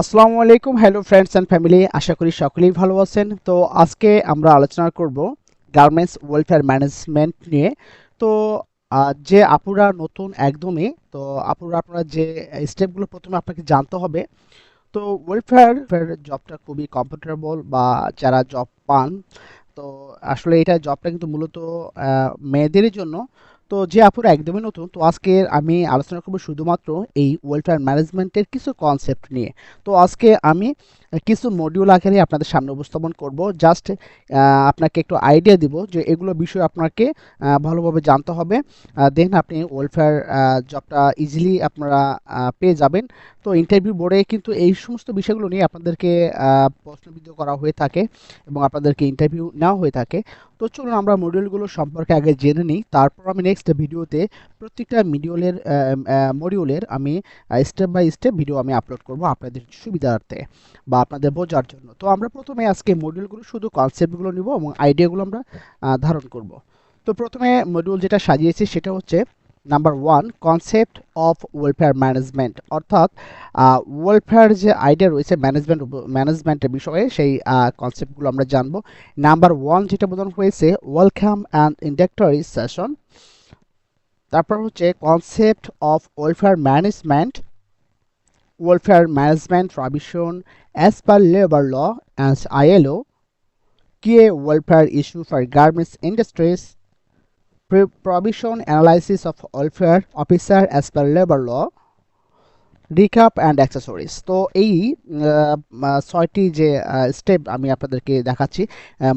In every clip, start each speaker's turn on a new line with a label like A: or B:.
A: আসসালামু আলাইকুম hello friends and family আশা করি সকলেই ভালো আছেন। তো আজকে আমরা আলোচনা করব গার্মেন্টস ওয়েলফেয়ার ম্যানেজমেন্ট নিয়ে। তো যে আপুরা নতুন একদমই, তো আপুরা, আপনারা যে স্টেপগুলো প্রথমে আপনাকে জানতে হবে, তো ওয়েলফেয়ার জবটা খুবই কমফোর্টেবল বা যারা জব পান, তো আসলে এটা জবটা কিন্তু মূলত মেয়েদের জন্য। তো যে আপুরা একদমই নতুন। তো আজকে আমি আলোচনা করব শুধুমাত্র এই ওয়েলফেয়ার ম্যানেজমেন্টের কিছু কনসেপ্ট নিয়ে। তো আজকে আমি কিছু মডিউল আকারে আপনাদের সামনে উপস্থাপন করব। জাস্ট আপনাকে একটু আইডিয়া দিব যে এগুলো বিষয় আপনাকে ভালোভাবে জানতে হবে। দেন আপনি ওয়েলফেয়ার জবটা ইজিলি আপনারা পেয়ে যাবেন। তো ইন্টারভিউ বোর্ডে কিন্তু এই সমস্ত বিষয়গুলো নিয়ে আপনাদেরকে প্রশ্নবিদ্ধ করা হয়ে থাকে এবং আপনাদেরকে ইন্টারভিউ নেওয়া হয়ে থাকে। তো চলুন আমরা মডিউলগুলো সম্পর্কে আগে জেনে নিই। তারপর আমি নেক্সট ভিডিওতে প্রত্যেকটা মিডিউলের মডিউলের আমি স্টেপ বাই স্টেপ ভিডিও আমি আপলোড করব আপনাদের সুবিধার্থে বা আপনাদের বোঝার জন্য। তো আমরা প্রথমে আজকে মডিউলগুলো শুধু কনসেপ্টগুলো নিব এবং আইডিয়াগুলো আমরা ধারণ করব। তো প্রথমে মডিউল যেটা সাজিয়েছি সেটা হচ্ছে number one concept of welfare management অর্থাৎ ওয়েলফেয়ার যে আইডিয়া রয়েছে ম্যানেজমেন্ট ম্যানেজমেন্টের বিষয়ে সেই কনসেপ্টগুলো আমরা জানব। নাম্বার ওয়ান যেটা বোঝানো হয়েছে ওয়েলকাম অ্যান্ড ইন্ডাক্টরি সেশন তারপর হচ্ছে concept of welfare management welfare management provision as per labour law ILO, key welfare issue for garments industries, Pro- provision analysis of welfare officer as per labor law, recap and accessories তো এই ছয়টি যে step আমি আপনাদেরকে দেখাচ্ছি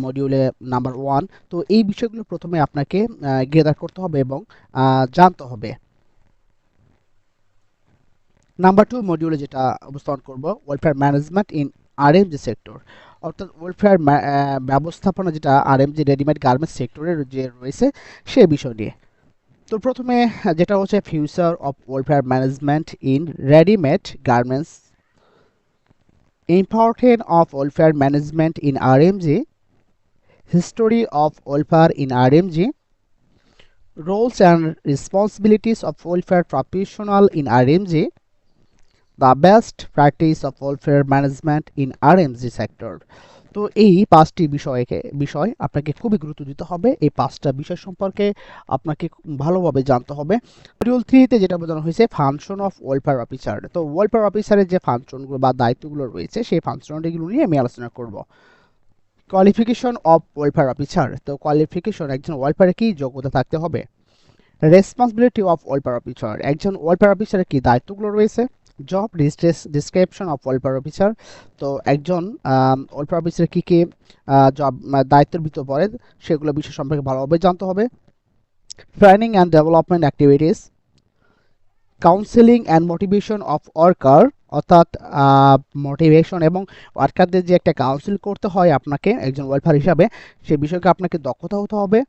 A: মডিউলে number one তো এই বিষয়গুলো প্রথমে আপনাকে গ্রেদার করতে হবে এবং জানতে হবে। নাম্বার টু মডিউলে যেটা উপস্থাপন করব welfare management in RMG sector অর্থাৎ ওয়েলফেয়ার ব্যবস্থাপনা যেটা আরএমজি রেডিমেড গার্মেন্টস সেক্টরের যে রয়েছে সে বিষয় নিয়ে। তো প্রথমে যেটা হচ্ছে future of welfare management in readymade garments important of welfare management in R M G history of welfare in RMG roles and responsibilities of welfare professional in RMG, the best practice of welfare management in RMG sector তো এই পাঁচটি বিষয়কে, বিষয় আপনাকে খুবই গুরুত্ব দিতে হবে। এই পাঁচটা বিষয় সম্পর্কে আপনাকে ভালোভাবে জানতে হবে। মডিউল থ্রিতে যেটা বোঝানো হয়েছে ফাংশন অফ ওয়েলফেয়ার অফিসার তো ওয়েলফেয়ার অফিসারের যে ফাংশনগুলো বা দায়িত্বগুলো রয়েছে, সেই ফাংশনগুলো নিয়ে আমি আলোচনা করব। কোয়ালিফিকেশন অফ ওয়েলফেয়ার অফিসার তো কোয়ালিফিকেশন একজন ওয়েলফেয়ারে কি যোগ্যতা থাকতে হবে? রেসপন্সিবিলিটি অফ ওয়েলফেয়ার অফিসার একজন ওয়েলফেয়ার অফিসারের কি দায়িত্বগুলো রয়েছে? Job distress description of welfare officer তো একজন ওয়েলফেয়ার অফিসার কী কী জব দায়িত্বের ভিতর পড়ে, সেগুলো বিষয় সম্পর্কে ভালোভাবে জানতে হবে। Training and development activities counselling and motivation of worker অর্থাৎ মোটিভেশন এবং ওয়ার্কারদের যে একটা কাউন্সিল করতে হয় আপনাকে, একজন ওয়েলফেয়ার হিসাবে, সে বিষয়কে আপনাকে দক্ষতা হতে হবে।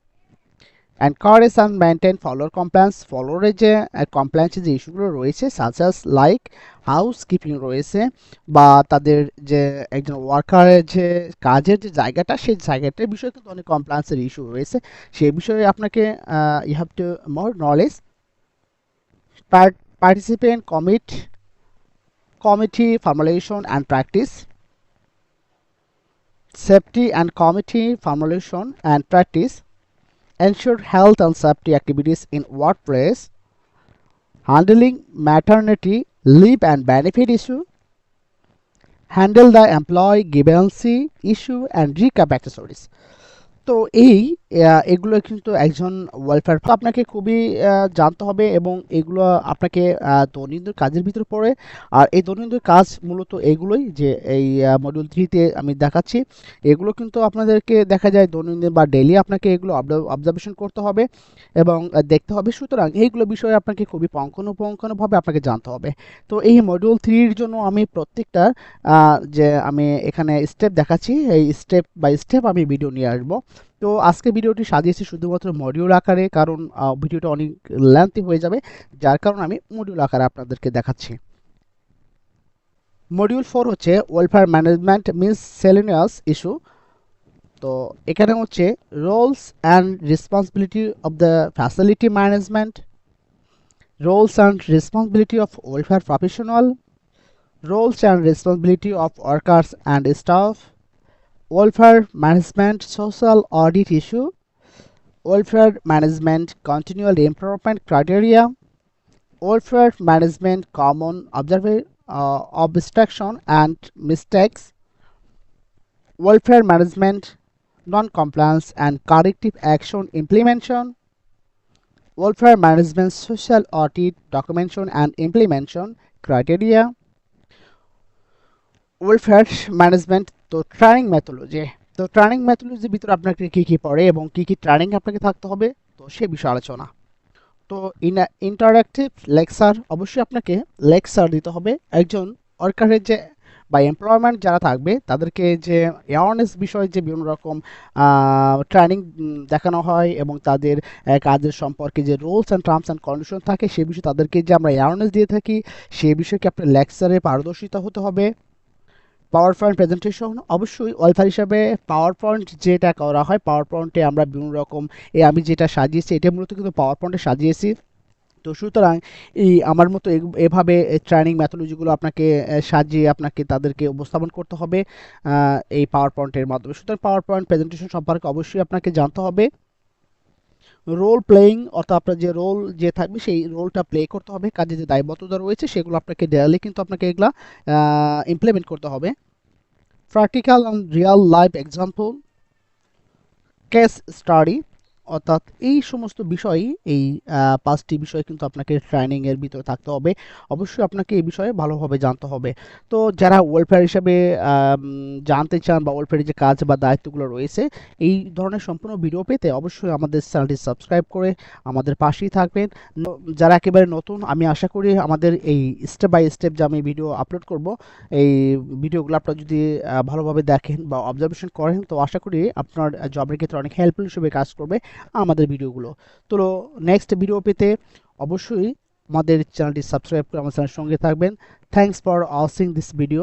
A: Encourage and maintain follower compliance ফলোরের যে কমপ্লায়েন্সের যে ইস্যুগুলো রয়েছে সাজাস লাইক হাউস কিপিং রয়েছে, বা তাদের যে একজন ওয়ার্কারের যে কাজের যে জায়গাটা, সেই জায়গাটার বিষয়ে কিন্তু অনেক কমপ্লায়েন্সের ইস্যু রয়েছে। সেই বিষয়ে আপনাকে you have to more knowledge participant commit, committee, formulation and practice, safety and committee, formulation and practice ensure health and safety activities in workplace handling maternity leave and benefit issue handle the employee grievance issue and recap accessories তো এই এগুলো কিন্তু একজন welfare আপনাকে খুবই জানতে হবে এবং এগুলো আপনাকে দৈনন্দিন কাজের ভিতরে পড়ে। আর এই দৈনন্দিন কাজ মূলত এগুলোই যে এই মডিউল থ্রিতে আমি দেখাচ্ছি। এগুলো কিন্তু আপনাদেরকে দেখা যায় দৈনন্দিন বা ডেলি আপনাকে এগুলো অবজারভেশন করতে হবে এবং দেখতে হবে। সুতরাং এইগুলো বিষয়ে আপনাকে খুবই পঙ্খানুপঙ্খানুভাবে আপনাকে জানতে হবে। তো এই মডিউল থ্রির জন্য আমি প্রত্যেকটা যে আমি এখানে স্টেপ দেখাচ্ছি। এই স্টেপ বাই স্টেপ আমি ভিডিও নিয়ে আসব। তো আজকে ভিডিওটি সাজিয়েছি শুধুমাত্র মডিউল আকারে, কারণ ভিডিওটা অনেক লেন্থি হয়ে যাবে, যার কারণে আমি মডিউল আকারে আপনাদেরকে দেখাচ্ছি। মডিউল ফোর হচ্ছে welfare management miscellaneous issue তো এখানে হচ্ছে roles and responsibility of the facility management roles and responsibility of welfare professional roles and responsibility of workers and staff welfare management social audit issue, welfare management continual improvement criteria, welfare management common observa- uh, obstruction and mistakes, welfare management non-compliance and corrective action implementation, welfare management social audit documentation and implementation criteria, welfare management তো training methodology তো training মেথোলজির ভিতরে আপনাকে কী কী পড়ে এবং কী কী ট্রানিং আপনাকে থাকতে হবে, তো সে বিষয়ে আলোচনা। তো ইন ইন্টারাক্টিভ লেকচার অবশ্যই আপনাকে লেকচার দিতে হবে। একজন ওয়ার্কারের যে, বা এমপ্লয়মেন্ট যারা থাকবে, তাদেরকে যে অ্যাওয়ারনেস বিষয়ে যে বিভিন্ন রকম ট্রেনিং দেখানো হয় এবং তাদের কাজের সম্পর্কে যে rules and terms and condition থাকে, সে বিষয়ে তাদেরকে যে আমরা অ্যাওয়ারনেস দিয়ে থাকি, সে বিষয়কে আপনার লেকচারে পারদর্শিতা হতে হবে। পাওয়ার পয়েন্ট প্রেজেন্টেশন অবশ্যই ওয়েলফেয়ার হিসাবে পাওয়ার পয়েন্ট যেটা করা হয় পাওয়ার পয়েন্টে আমরা বিভিন্ন রকম, এ আমি যেটা সাজিয়েছি, এটা মূলত কিন্তু পাওয়ার পয়েন্টে সাজিয়েছি। তো সুতরাং এই আমার মতো এভাবে ট্রেনিং ম্যাথোলজিগুলো আপনাকে সাজিয়ে আপনাকে তাদেরকে উপস্থাপন করতে হবে এই পাওয়ার পয়েন্টের মাধ্যমে। সুতরাং পাওয়ার পয়েন্ট প্রেজেন্টেশন সম্পর্কে অবশ্যই আপনাকে জানতে হবে। রোল প্লেয়িং অর্থাৎ আপনার যে রোল যে থাকবে, সেই রোলটা প্লে করতে হবে। কাজে যে দায়বদ্ধতা রয়েছে, সেগুলো আপনাকে ডেয়ালি কিন্তু আপনাকে এগুলা ইমপ্লিমেন্ট করতে হবে। Practical and real life example case study অর্থাৎ এই সমস্ত বিষয়ই এই পাঁচটি বিষয় কিন্তু আপনাকে ট্রেনিংয়ের ভিতরে থাকতে হবে। অবশ্যই আপনাকে এই বিষয়ে ভালোভাবে জানতে হবে। তো যারা ওয়েলফেয়ার হিসাবে জানতে চান বা ওয়েলফেয়ারের যে কাজ বা দায়িত্বগুলো রয়েছে, এই ধরনের সম্পূর্ণ ভিডিও পেতে অবশ্যই আমাদের চ্যানেলটি সাবস্ক্রাইব করে আমাদের পাশেই থাকবেন। যারা একেবারে নতুন, আমি আশা করি আমাদের এই স্টেপ বাই স্টেপ যে আমি ভিডিও আপলোড করব, এই ভিডিওগুলো আপনারা যদি ভালোভাবে দেখেন বা অবজারভেশন করেন, তো আশা করি আপনার জবের ক্ষেত্রে অনেক হেল্পফুল হিসেবে কাজ করবে। আমাদের ভিডিওগুলো। তো নেক্সট ভিডিও পেতে অবশ্যই আমাদের চ্যানেলটি সাবস্ক্রাইব করে আমার চ্যানেলের সঙ্গে থাকবেন। Thanks for watching this video